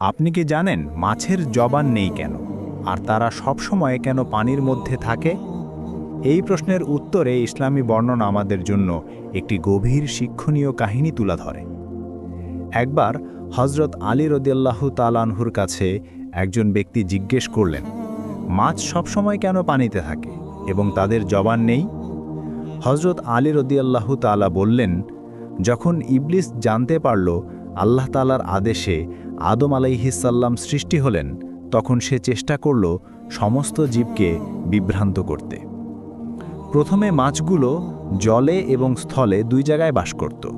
আপনি কি জানেন মাছের জবান নেই কেন? আর তারা সবসময় কেন পানির মধ্যে থাকে? এই প্রশ্নের উত্তরে ইসলামী বর্ণনা আমাদের জন্য একটি গভীর শিক্ষণীয় কাহিনী তুলা ধরে। একবার হজরত আলী রদিয়াল্লাহু তালানহুর কাছে একজন ব্যক্তি জিজ্ঞেস করলেন, মাছ সবসময় কেন পানিতে থাকে এবং তাদের জবান নেই? হজরত আলী রদিয়াল্লাহু তালা বললেন, যখন ইবলিস জানতে পারল আল্লাহ তালার আদেশে আদম আলাইহিসাল্লাম সৃষ্টি হলেন, তখন সে চেষ্টা করল সমস্ত জীবকে বিভ্রান্ত করতে। প্রথমে মাছগুলো জলে এবং স্থলে দুই জায়গায় বাস করত।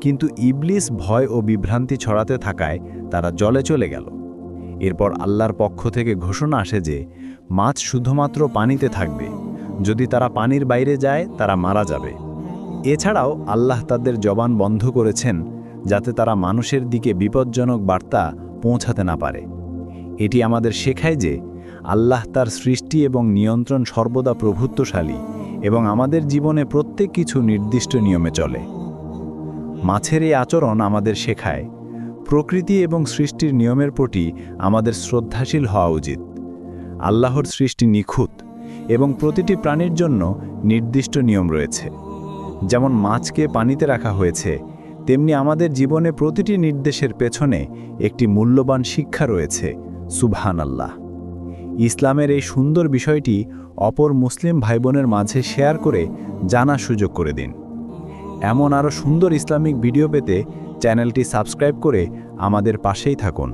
কিন্তু ইবলিস ভয় ও বিভ্রান্তি ছড়াতে থাকায় তারা জলে চলে গেল। এরপর আল্লাহর পক্ষ থেকে ঘোষণা আসে যে, মাছ শুধুমাত্র পানিতে থাকবে। যদি তারা পানির বাইরে যায়, তারা মারা যাবে। এছাড়াও আল্লাহ তাদের জবান বন্ধ করেছেন যাতে তারা মানুষের দিকে বিপজ্জনক বার্তা পৌঁছাতে না পারে। এটি আমাদের শেখায় যে আল্লাহ তার সৃষ্টি এবং নিয়ন্ত্রণ সর্বদা প্রভুত্বশালী এবং আমাদের জীবনে প্রত্যেক কিছু নির্দিষ্ট নিয়মে চলে। মাছের এই আচরণ আমাদের শেখায়, প্রকৃতি এবং সৃষ্টির নিয়মের প্রতি আমাদের শ্রদ্ধাশীল হওয়া উচিত। আল্লাহর সৃষ্টি নিখুঁত এবং প্রতিটি প্রাণীর জন্য নির্দিষ্ট নিয়ম রয়েছে। যেমন মাছকে পানিতে রাখা হয়েছে তেমনি আমাদের জীবনে প্রতিটি নির্দেশের পেছনে একটি মূল্যবান শিক্ষা রয়েছে সুবহান আল্লাহ ইসলামের এই সুন্দর বিষয়টি অপর মুসলিম ভাইবোনের মাঝে শেয়ার করে জানা সুযোগ করে দিন। এমন আরও সুন্দর ইসলামিক ভিডিও পেতে চ্যানেলটি সাবস্ক্রাইব করে আমাদের পাশেই থাকুন।